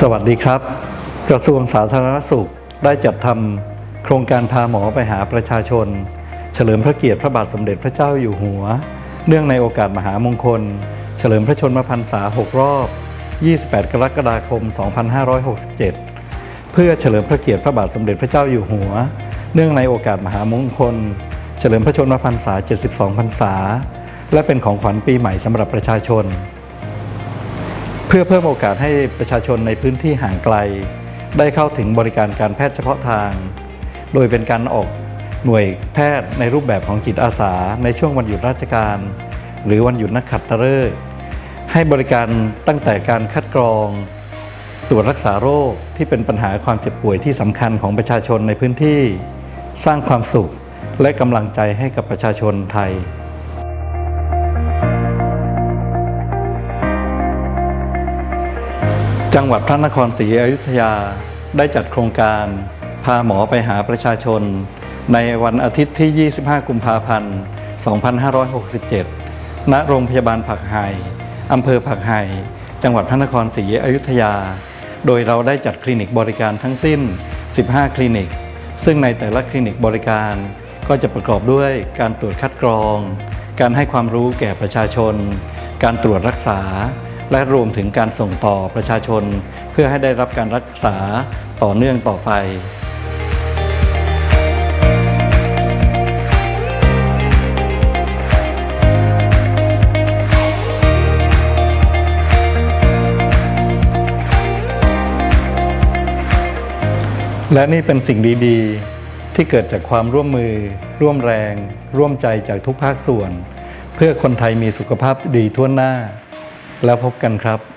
สวัสดีครับ กระทรวงสาธารณสุขได้จัดทำโครงการพาหมอไปหาประชาชน เฉลิมพระเกียรติพระบาทสมเด็จพระเจ้าอยู่หัว เนื่องในโอกาสมหามงคล เฉลิมพระชนมพรรษา 6 รอบ 28 กรกฎาคม 2567 เพื่อเฉลิมพระเกียรติพระบาทสมเด็จพระเจ้าอยู่หัว เนื่องในโอกาสมหามงคล เฉลิมพระชนมพรรษา 72 พรรษา และเป็นของขวัญปีใหม่สำหรับประชาชน เพื่อเพิ่มโอกาสให้ประชาชนในพื้นที่ห่างไกล ได้เข้าถึงบริการการแพทย์เฉพาะทาง โดยเป็นการออกหน่วยแพทย์ในรูปแบบของจิตอาสา ในช่วงวันหยุดราชการ หรือวันหยุดนักขัตฤกษ์ให้บริการตั้งแต่การคัดกรอง ตรวจรักษาโรคที่เป็นปัญหาความเจ็บป่วยที่สำคัญของประชาชนในพื้นที่ สร้างความสุขและกำลังใจให้กับประชาชนไทย จังหวัดพระนครศรีอยุธยาได้จัดโครงการ พาหมอไปหาประชาชน ในวันอาทิตย์ที่ 25 กุมภาพันธ์ 2567 ณ โรงพยาบาลผักไห่อำเภอผักไห่จังหวัดพระนครศรีอยุธยา โดยเราได้จัดคลินิกบริการทั้งสิ้น 15 คลินิก ซึ่งในแต่ละคลินิกบริการก็จะประกอบด้วยการตรวจคัดกรอง การให้ความรู้แก่ประชาชน การตรวจรักษา และรวมถึงการส่งต่อประชาชน เพื่อให้ได้รับการรักษาต่อเนื่องต่อไปและนี่เป็นสิ่งดีๆ ที่เกิดจากความร่วมมือ ร่วมแรง ร่วมใจจากทุกภาคส่วน เพื่อคนไทยมีสุขภาพดีทั่วหน้า แล้วพบกันครับ